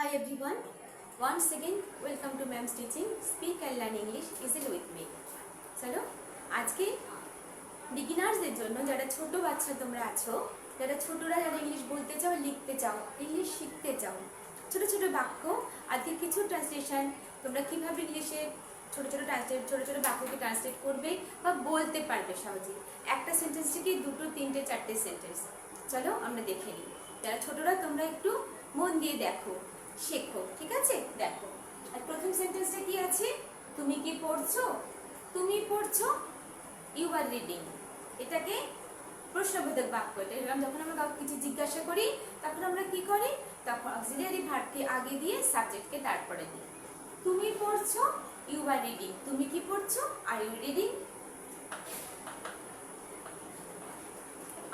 Hi everyone. Once again, welcome to Ma'am's Teaching. Speak and learn English easily with me. চলো আজকে বিগিনার্সদের জন্য যারা ছোট বাচ্চা তোমরা আছো যারা ছোটরা যারা ইংলিশ বলতে চাও লিখতে চাও ইংলিশ শিখতে চাও ছোট ছোট বাক্য আজকে কিছু ট্রান্সলেশন তোমরা কীভাবে ইংলিশে ছোট ছোট ট্রান্সলেট ছোট ছোট বাক্যকে ট্রান্সলেট করবে বা বলতে পারবে সহজে একটা সেন্টেন্স থেকে দুটো তিনটে চারটে সেন্টেন্স চলো আমরা দেখে নিই যারা ছোটরা তোমরা একটু মন দিয়ে দেখো শেখো, ঠিক আছে? দেখো, আর প্রথম সেন্টেন্সটা কি আছে? তুমি কি পড়ছো? তুমি পড়ছো ইউ আর রিডিং এটাকে প্রশ্নবোধক বাক্য, এটা যখন আমরা কাউকে কিছু জিজ্ঞাসা করি, তখন আমরা কি করি? তখন অক্সিলিয়ারি ভার্বকে আগে দিয়ে সাবজেক্টকে তারপরে দিই। তুমি পড়ছো ইউ আর রিডিং তুমি কি পড়ছো? Are you reading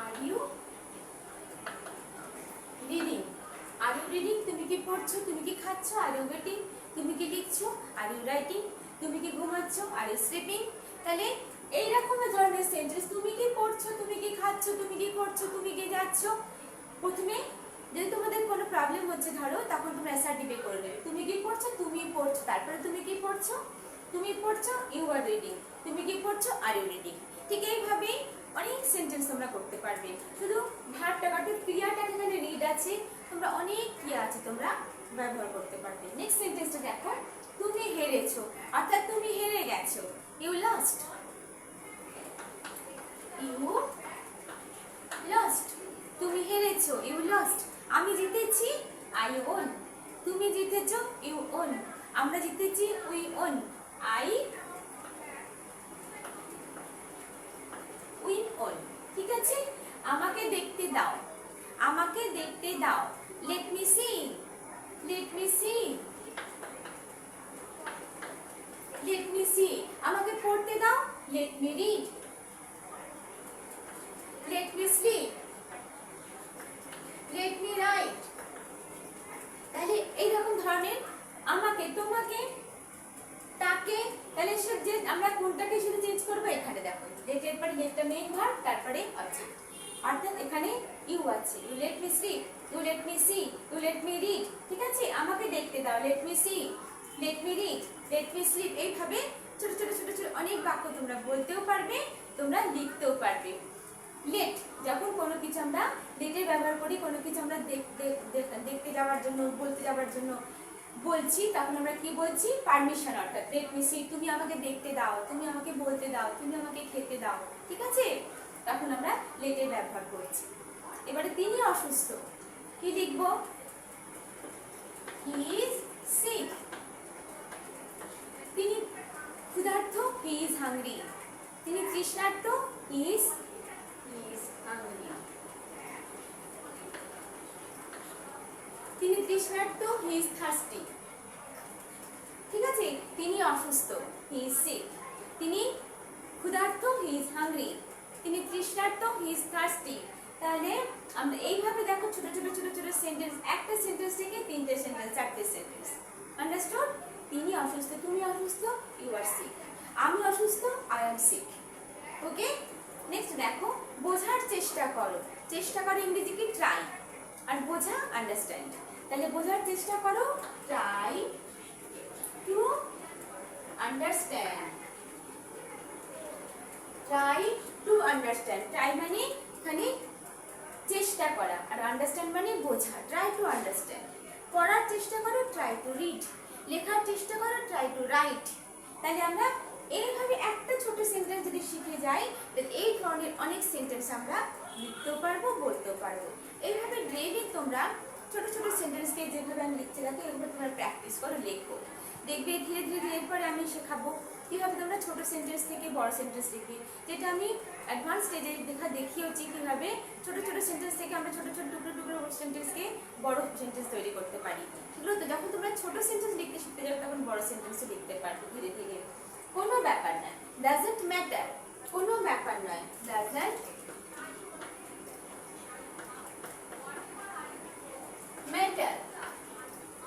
are you reading are you reading পড়ছো তুমি কি খাচ্ছো আর ইউ ওয়েটিং তুমি কি লিখছো আর ইউ রাইটিং তুমি কি ঘুমাচ্ছ আর ইউ স্লিপিং তাহলে এইরকম ধরনের সেন্টেন্স তুমি কি পড়ছো তুমি কি খাচ্ছো তুমি কি করছ তুমি কি যাচ্ছ প্রথমে যদি তোমাদের কোনো প্রবলেম হচ্ছে ধরো তখন তোমরা অ্যাসার্টিভে করে দেবে তুমি কি পড়ছো তুমি পড়ছো তারপরে তুমি কি পড়ছো তুমি পড়ছো ইউ আর রিডিং তুমি কি পড়ছো আর ইউ রিডিং ঠিক এইভাবেই অনেক সেন্টেন্স তোমরা করতে পারবে শুধু ভাবটা কাটে ক্রিয়াটা এখানে রিড আছে তোমরা অনেক ক্রিয়া আছে তোমরা ব্যবহার করতে পারবে। নেক্সট সেন্টেন্সটা দেখো, তুমি হেরেছো। অর্থাৎ তুমি হেরে গেছো। ইউ লস্ট ইউ লস্ট তুমি হেরেছো। ইউ লস্ট আমি জিতেছি আই ওন তুমি জিতেছো ইউ ওন আমরা জিতেছি we won I win all ঠিক আছে? আমাকে দেখতে দাও। আমাকে দেখতে দাও। Let me see let me see let me see আমাকে পড়তে দাও। Let me read let me sleep let me write তাহলে এইরকম ধরনের আমাকে, তোমাকে, তাকে, তাহলে সে যে আমরা কোনটাকে শুধু চেঞ্জ করব, এখানে দেখো। লেটের পরে লেটটা মেইন ভার্ব তারপরে অবজেক্ট অর্থাৎ এখানে ইউ আছে। You let me sleep you let me see you let me read ঠিক আছে? আমাকে দেখতে দাও। Let me see let me read let me sleep এইভাবে ছোট ছোট ছোট ছোট অনেক বাক্য তোমরা বলতেও পারবে, তোমরা লিখতেও পারবে। লেট যখন কোনো কিছু আমরা লেটের ব্যবহার করি, কোনো কিছু আমরা দেখতে যাওয়ার জন্য, বলতে যাওয়ার জন্য বলছি, তখন আমরা কি বলছি? পারমিশন অর্থাৎ লেট মি সি তুমি আমাকে দেখতে দাও, তুমি আমাকে বলতে দাও, তুমি আমাকে খেতে দাও। ঠিক আছে? তখন আমরা লেটের ব্যবহার করছি। এবারে তিনি অসুস্থ। কি লিখব? হি ইজ সিক তিনি ক্ষুধার্ত হি ইজ হাংরি তিনি তৃষ্ণার্ত হি ইজ ইজ হাংরি তিনি তৃষ্ণার্ত হি ইজ থার্স্টি ঠিক আছে? তিনি অসুস্থ হি ইজ সিক তিনি ক্ষুধার্ত হি ইজ হাংরি তিনি তৃষ্ণার্ত হি ইজ থার্স্টি তাহলে আমরা এইভাবে দেখো ছোট ছোট ছোট ছোট সেন্টেন্স একটা সেন্টেন্স থেকে তিনটে সেন্টেন্স চারটে সেন্টেন্স আন্ডারস্টুড তিনি অসুস্থ, তুমি অসুস্থ ইউ আর সিক আমি অসুস্থ I am sick okay next দেখো, বোঝার চেষ্টা করো। চেষ্টা করো ইংরেজি কি? ট্রাই আর বোঝা আন্ডারস্ট্যান্ড তাহলে বোঝার চেষ্টা করো। Try to understand try to understand try মানে এখানে চেষ্টা করা। আর আন্ডারস্ট্যান্ড মানে বোঝা ট্রাই টু আন্ডারস্ট্যান্ড পড়ার চেষ্টা করো ট্রাই টু রিড লেখার চেষ্টা করো ট্রাই টু রাইট তাহলে আমরা এইভাবে একটা ছোট সেন্টেন্স যদি শিখে যাই তাহলে এই ধরনের অনেক সেন্টেন্স আমরা লিখতেও পারব, বলতেও পারব। এইভাবে ডেইলি তোমরা ছোট ছোট সেন্টেন্সকে যেভাবে আমি লিখতে থাকি এগুলো তোমরা প্র্যাকটিস করো, লেখো। দেখবে ধীরে ধীরে ধীরে এরপরে আমি শেখাবো। কীভাবে তোমরা ছোট সেন্টেন্স থেকে বড় সেন্টেন্স লিখবে যেটা আমি অ্যাডভান্স স্টেজে দেখা দেখিয়েছি কীভাবে ছোট ছোট সেন্টেন্স থেকে আমরা ছোট ছোট টুকরো টুকরো সেন্টেন্সকে বড় সেন্টেন্স তৈরি করতে পারি সেগুলো তো যখন তোমরা ছোট সেন্টেন্স লিখতে শিখতে যাবে তখন বড় সেন্টেন্সও লিখতে পারবে ধীরে ধীরে কোনো ব্যাপার নয় ডাজেন্ট ম্যাটার কোনো ব্যাপার নয় ডাজেন্ট ম্যাটার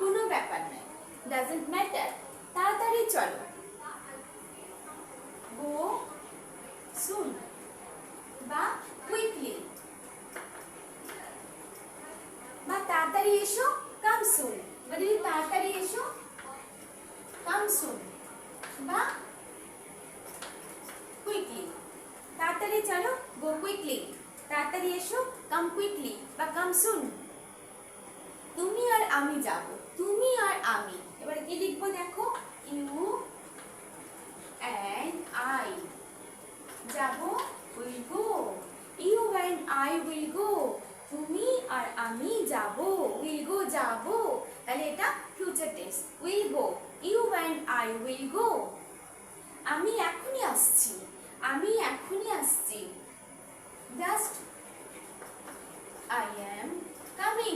কোনো ব্যাপার নয় ডাজেন্ট ম্যাটার তাড়াতাড়ি চলো। গো সুন বা কুইকলি বা তাড়াতাড়ি এসো কাম সুন বা যদি তাড়াতাড়ি এসো কাম সুন বা কুইকলি তাড়াতাড়ি চলো গো কুইকলি তাড়াতাড়ি এসো কাম কুইকলি বা কাম সুন তুমি আর আমি যাব তুমি আর আমি এবার কি লিখবো দেখো you অ্যান্ড আই যাব will go you and I will go তুমি আর আমি যাব উইল গো যাব তাহলে এটা future tense will go you and I will go আমি এখনই আসছি আমি এখনই আসছি just I am coming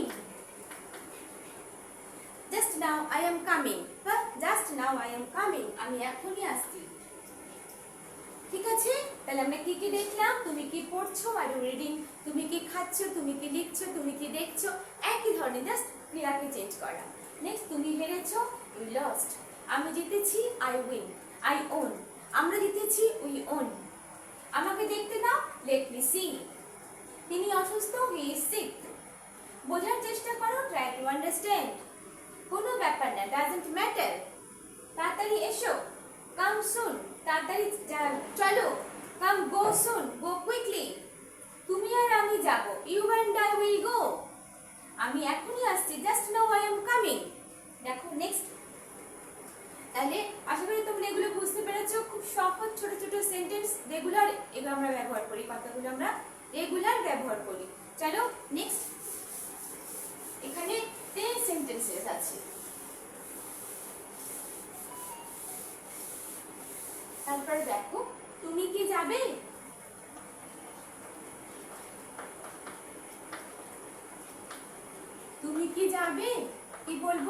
just now I am coming বা just now I am coming আমি এখনই আসছি ঠিক আছে? তাহলে আমরা কি কি দেখলাম? তুমি কি পড়ছো? আর রিডিং তুমি কি খাচ্ছ? তুমি কি লিখছো? তুমি কি দেখছ? একই ধরনের জাস্ট ক্রিয়াকে চেঞ্জ করা। নেক্সট তুমি হেরেছো ইউ লস্ট আমি জিতেছি আই উইন আই ওন আমরা জিতেছি উই ওন আমাকে দেখতে দাও লেট মি সি তিনি অসুস্থ হি ইজ সিক বোঝার চেষ্টা করো ট্রাই টু আন্ডারস্ট্যান্ড কোনো ব্যাপার না ডাজন্ট ম্যাটার তাড়াতাড়ি এসো। কাম সুন তাড়াতাড়ি চলো। কাম গো সুন গো কুইকলি তুমি আর আমি যাব। You and I will go আমি এখনই আসছি just now I am coming দেখো নেক্সট তাহলে আশা করি তোমরা এগুলো বুঝতে পেরেছ। খুব সহজ, ছোট ছোট সেন্টেন্স রেগুলার এগুলো আমরা ব্যবহার করি। কথাগুলো আমরা রেগুলার ব্যবহার করি। চলো নেক্সট এখানে টেন সেন্টেন্সেস আছে। তারপর দেখো, তুমি কি যাবে? তুমি কি যাবে? কি বলব?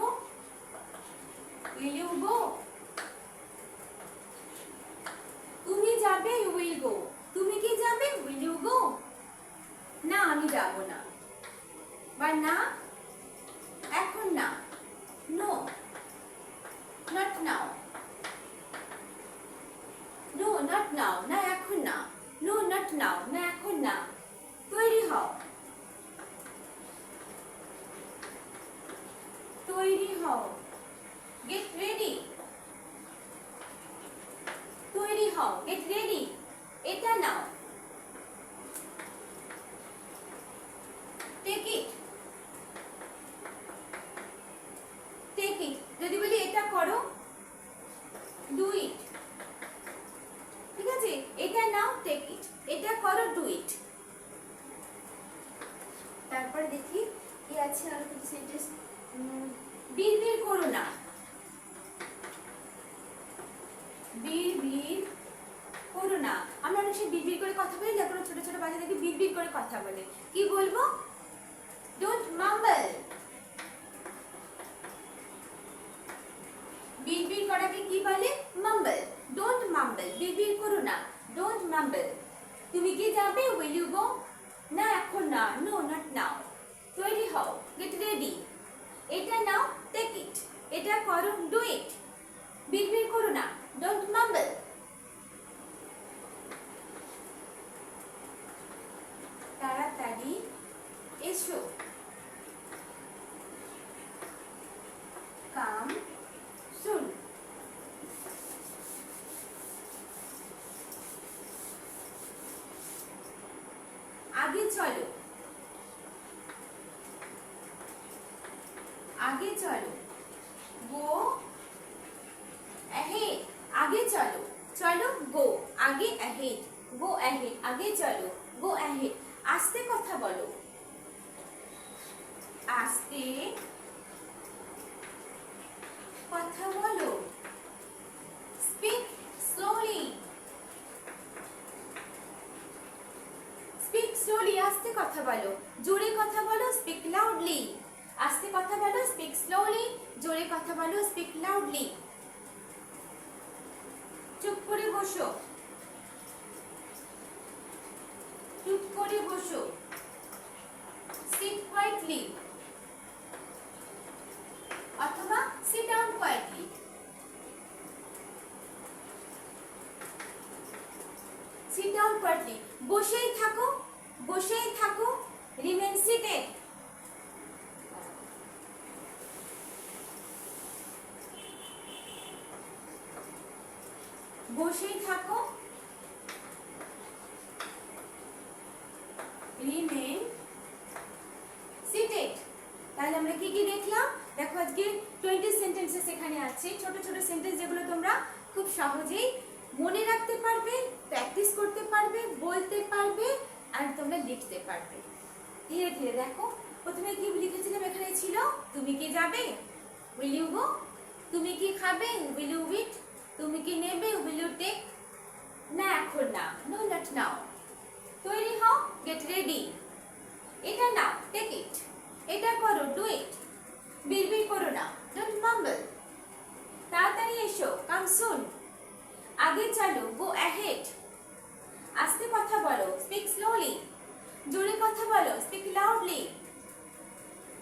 উইল ইউ গো তুমি যাবে ইউ উইল গো তুমি কি যাবে? উইল ইউ গো না, আমি যাব না। বা না, এখন না। No not now no not now না এখন না। নো নট নাও না এখন না। তৈরি হও। তৈরি হও। গেট রেডি তৈরি হও গেট রেডি এটা নাও। টেক ইট টেক ইট যদি বলি এটা করো ডু ইট ঠিক আছে এটা নাও টেক ইট এটা করো ডু ইট তারপর দেখি কি আছে আর কিছু সেন্টেন্স বীর বীর করো না বীর বীর করো না আমরা অনেক সময় বলি, যখন ছোট ছোট বাচ্চা দেখি বীর করে কথা বলে। কি বলব? ডোন্ট মাম্বল বিড়বিড় করাকে কি বলে? মাম্বল ডোন্ট মাম্বল বিড়বিড় করো না। ডোন্ট মাম্বল তুমি কি যাবে উইল ইউ গো না এখন না নো নট নাও তৈরি হও গেট রেডি এটা নাও টেক ইট এটা করো ডু ইট বিড়বিড় করো না ডোন্ট মাম্বল তাড়াতাড়ি এসো কাম সুন আগে চলো। আগে চলো। গো। অ্যাহেড আগে চলো। চলো, গো। আগে অ্যাহেড গো অ্যাহেড আগে চলো, গো অ্যাহেড আস্তে কথা বলো। আস্তে কথা বলো স্পিক স্লোলি স্পিক স্লোলি আস্তে কথা বলো। জোরে কথা বলো স্পিক লাউডলি আস্তে কথা বলো স্পিক স্লোলি জোরে কথা বলো স্পিক লাউডলি চুপ করে বসো। বসেই থাকো। রিমেন সিটেড তাহলে আমরা কি কি দেখলাম? দেখো আজকে টোয়েন্টি সেন্টেন্সেস এখানে আছে। ছোট ছোট সেন্টেন্স যেগুলো তোমরা খুব সহজেই মনে রাখতে পারবে প্র্যাকটিস করতে পারবে, বলতে পারবে, আর তোমরা লিখতে পারবে। ধীরে ধীরে দেখো। প্রথমে কি লিখেছিলাম এখানে ছিল? তুমি কি যাবে? উইল ইউ গো তুমি কি খাবে? উইল ইউ উইট তুমি কি নেবে উইল ইউ টেক না, এখন না। নো নট নাও তৈরি হও গেট রেডি এটা নাও টেক ইট এটা করো ডু ইট বিড়বিড় করো না ডোন্ট মাম্বল তাড়াতাড়ি এসো কাম সুন আগে চলো গো অ্যাহেড আস্তে কথা বলো স্পিক স্লোলি জোরে কথা বলো স্পিক লাউডলি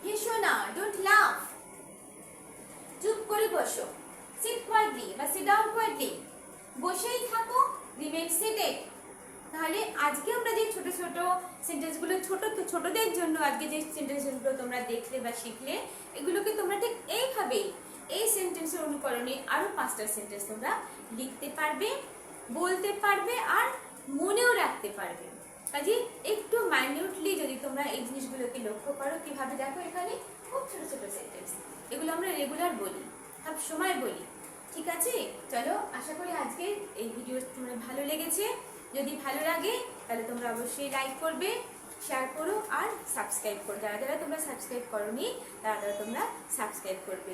হেসো না ডোন্ট লাভ চুপ করে বসো সিট কোয়াইটলি বা সিট ডাউন কোয়াইটলি বসেই থাকো রিমেন সিটেড তাহলে আজকে আমরা যে ছোট ছোট সেন্টেন্সগুলো ছোট ছোটদের জন্য আজকে যে সেন্টেন্সগুলো তোমরা দেখলে বা শিখলে, এগুলোকে তোমরা ঠিক এইভাবেই এই সেন্টেন্সের অনুকরণে আরও পাঁচটা সেন্টেন্স তোমরা লিখতে পারবে, বলতে পারবে আর মনেও রাখতে পারবে। কাজে একটু মাইনিউটলি যদি তোমরা এই জিনিসগুলোকে লক্ষ্য করো, কীভাবে দেখো এখানে? খুব ছোট ছোট সেন্টেন্স এগুলো আমরা রেগুলার বলি। সব সময় বলি, ঠিক আছে? চলো, আশা করি আজকে এই ভিডিও তোমার ভালো লেগেছে। যদি ভালো লাগে, তাহলে তোমরা অবশ্যই লাইক করবে শেয়ার করো আর সাবস্ক্রাইব করো যারা যারা তোমরা সাবস্ক্রাইব করোনি, তারা তারা তোমরা সাবস্ক্রাইব করবে।